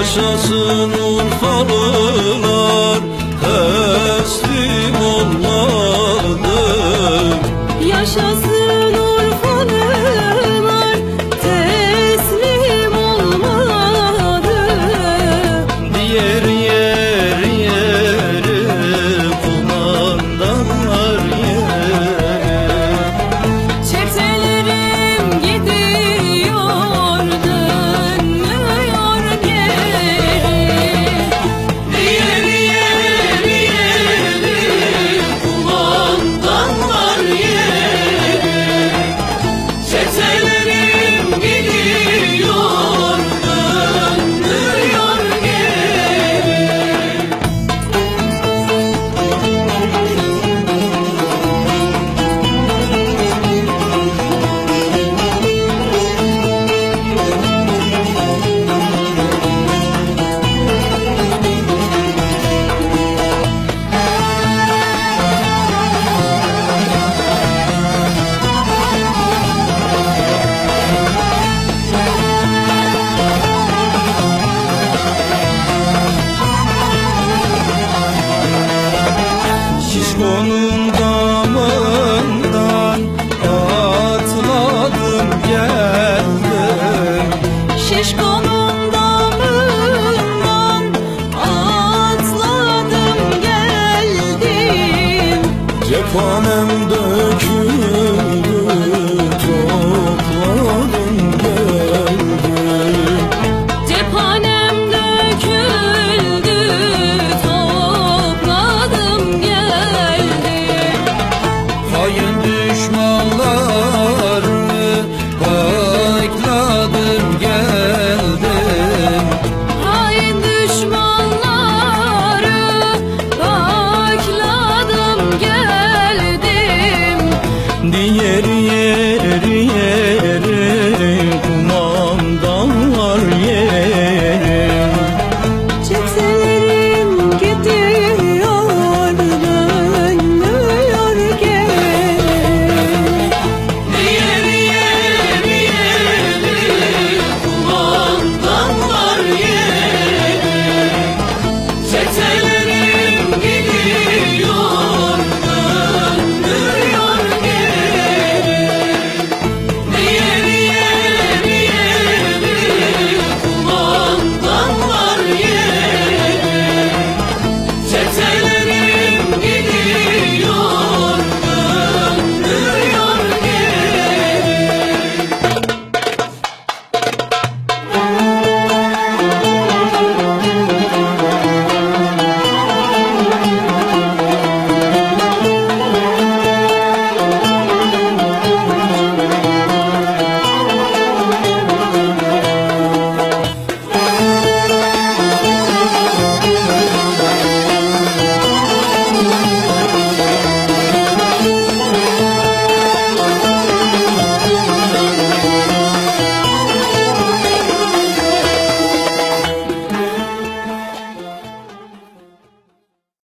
Yaşasın Urfalılar teslim olmalı Yaşasın. Şişko